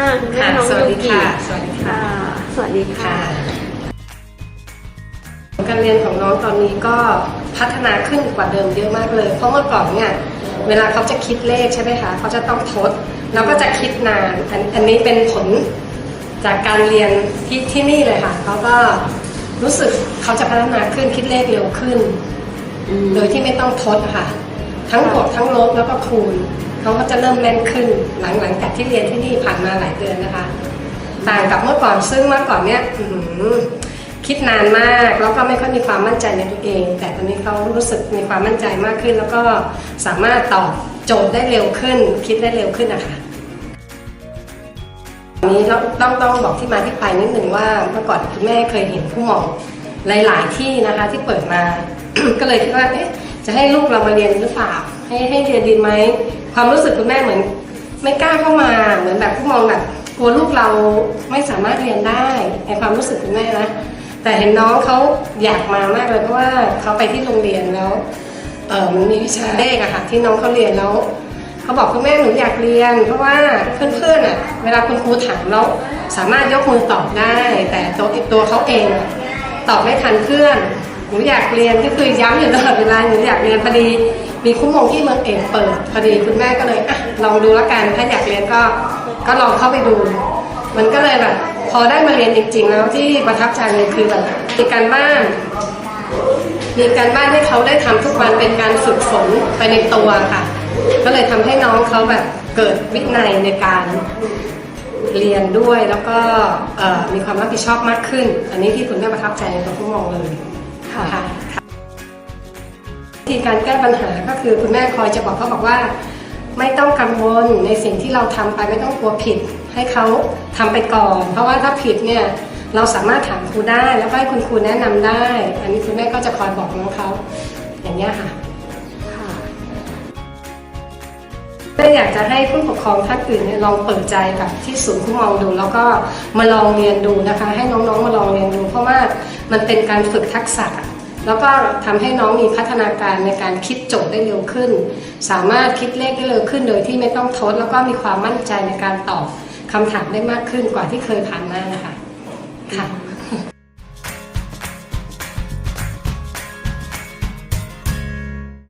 อ่าคุณแม่ค่ะน้องสวัสดียูกิค่ะสวัสดีค่ะค่ะสวัสดีค่ะการเรียนของน้องตอนนี้ก็พัฒนาขึ้นกว่าเดิมเยอะมากเลย เพราะเมื่อก่อนเนี่ยเวลาเขาจะคิดเลขใช่ไหมคะเขาจะต้องทดแล้วก็จะคิดนานอันอันนี้เป็นผลจากการเรียนที่ที่นี่เลยค่ะเขาก็รู้สึกเขาจะพัฒนาขึ้นคิดเลขเร็วขึ้น โดยที่ไม่ต้องทดค่ะ ทั้งบวกทั้งลบแล้วก็คูณ เขาก็จะเริ่มแม่นขึ้นหลังหลังจากที่เรียนที่นี่ผ่านมาหลายเดือนนะคะ ต่างกับเมื่อก่อนซึ่งเมื่อก่อนเนี่ยคิดนานมากแล้วก็ไม่ค่อยมีความมั่นใจในตัวเอง แต่ตอนนี้เขารู้สึกมีความมั่นใจมากขึ้น แล้วก็สามารถตอบโจทย์ได้เร็วขึ้น คิดได้เร็วขึ้นนะคะนนี้เราต้องต้องบอกที่มาที่ไปนิดหนึ่งว่าเมื่อก่อนคุณแม่เคยเห็นผู้หมองหลาย ๆ ที่นะคะที่เปิดมา ก็เลยคิดว่าเอ๊ะ จะให้ลูกเรามาเรียนหรือเปล่าให้ให้เรียนดีไหมความรู้สึกคุณแม่เหมือน ไม่กล้าเข้ามาเหมือนแบบผู้มองแบบกลัวลูกเราไม่สามารถเรียนได้ในความรู้สึกคุณแม่นะแต่เห็นน้องเขาอยากมามากเลยเพราะว่าเขาไปที่โรงเรียนแล้วเออมันมีวิชาเลขอะค่ะที่น้องเขาเรียนแล้วเขาบอกคุณแม่หนูอยากเรียน เพราะว่าเพื่อนๆอะเวลาคุณครูถามแล้วสามารถยกมือตอบได้ แต่ตัวตัวเขาเองตอบไม่ทันเพื่อน หนูอยากเรียนก็คือย้ำอยู่ตลอดเวลาหนูอยากเรียนพอดี มีคุ้มงที่เมืองเอกเปิด พอดีคุณแม่ก็เลยอะลองดูล้วกันถ้าอยากเรียนก็ก็ลองเข้าไปดู มันก็เลยแบบพอได้มาเรียนจริง ๆ แล้วที่ประทับใจเลยคือแบบมีการบ้าน มีการบ้านให้เขาได้ทำทุกวันเป็นการฝึกฝนไปในตัวค่ะ ก็เลยทำให้น้องเขาแบบเกิดวินัยในการเรียนด้วยแล้วก็มีความรับผิดชอบมากขึ้น อันนี้ที่คุณแม่ประทับใจในตัวผู้มองเลย ค่ะวิธีการแก้ปัญหาก็คือคุณแม่คอยจะบอกเขาบอกว่า ไม่ต้องกังวลในสิ่งที่เราทำไปไม่ต้องกลัวผิด ให้เขาทำไปก่อน เพราะว่าถ้าผิดเนี่ยเราสามารถถามครูได้แล้วก็ให้คุณครูแนะนำได้ อันนี้คุณแม่ก็จะคอยบอกน้องเขาอย่างนี้ยค่ะค่ะแม่อยากจะให้ผู้ปกครองท่านอื่นลองเปิดใจกับที่ศูนย์คุ้มมองดู แล้วก็มาลองเรียนดูนะคะ ให้น้องๆมาลองเรียนดู เพราะว่ามันเป็นการฝึกทักษะ แล้วก็ทำให้น้องมีพัฒนาการในการคิดโจทย์ได้เร็วขึ้น สามารถคิดเลขได้เร็วขึ้น โดยที่ไม่ต้องทดแล้วก็มีความมั่นใจในการตอบคำถามได้มากขึ้นกว่าที่เคยผ่านมานะคะค่ะ